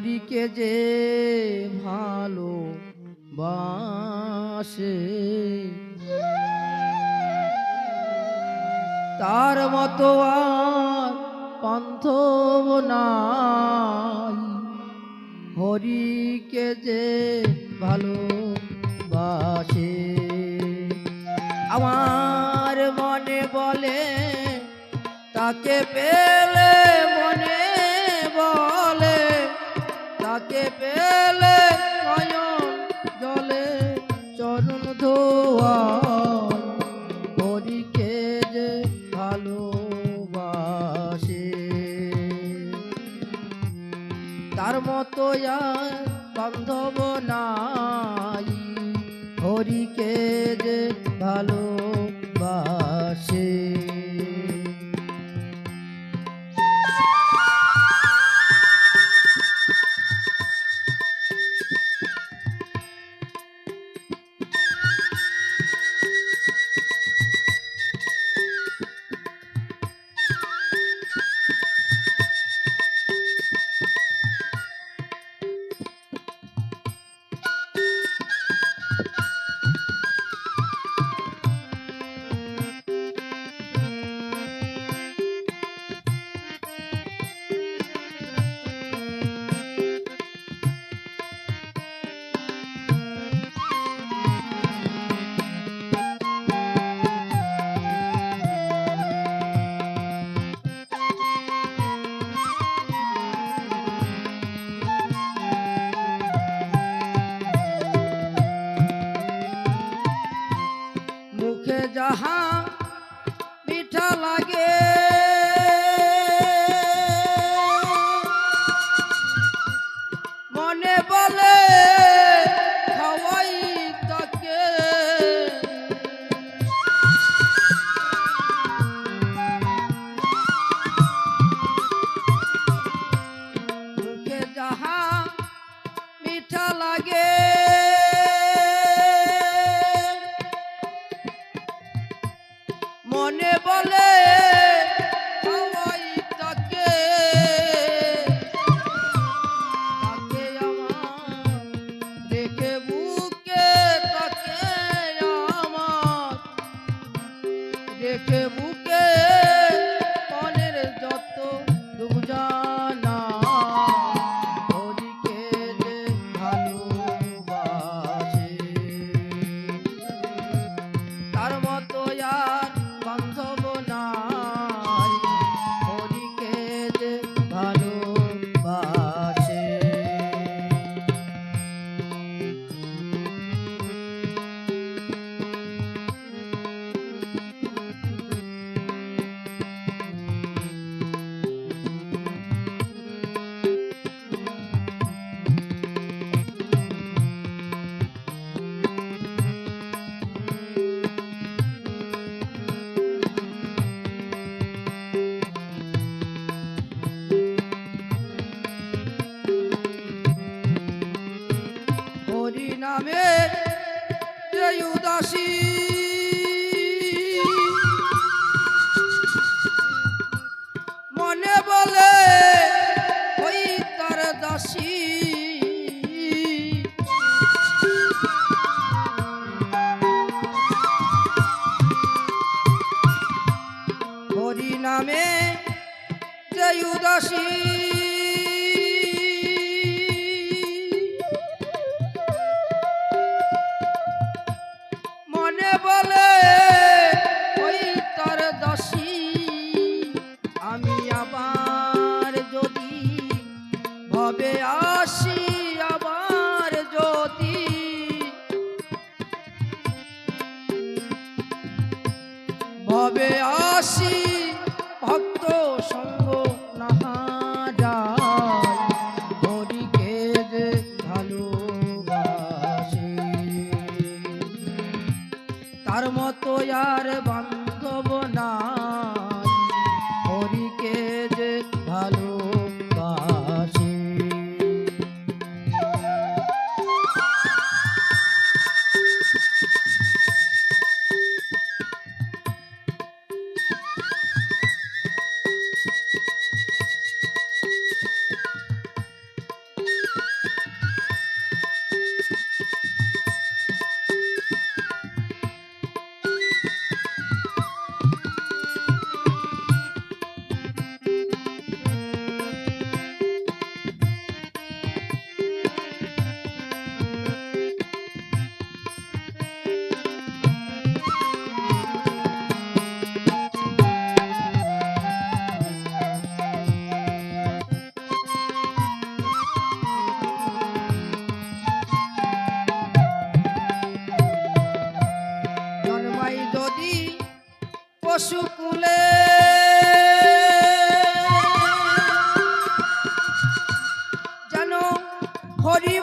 হরিকে যে ভালো বাসে, তার মতো আর পন্থ নাই। হরিকে যে ভালো বাসে, আমার মনে বলে, তাকে পেলে দয়া হৃদয় মনে বলে ওই তর দশী আমি আবার যদি ভবে আর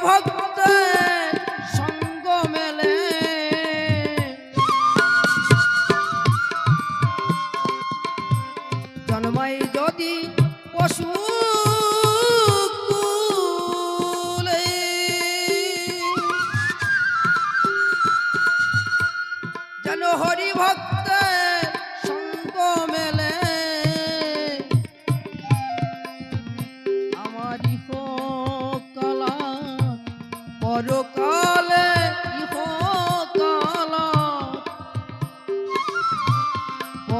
হরি ভক্ত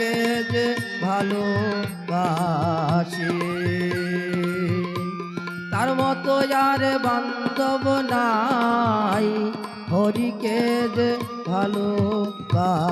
হরিকে যে ভালোবাসি। তার মতো আর বান্ধব নাই হরিকে যে ভালোবাসে।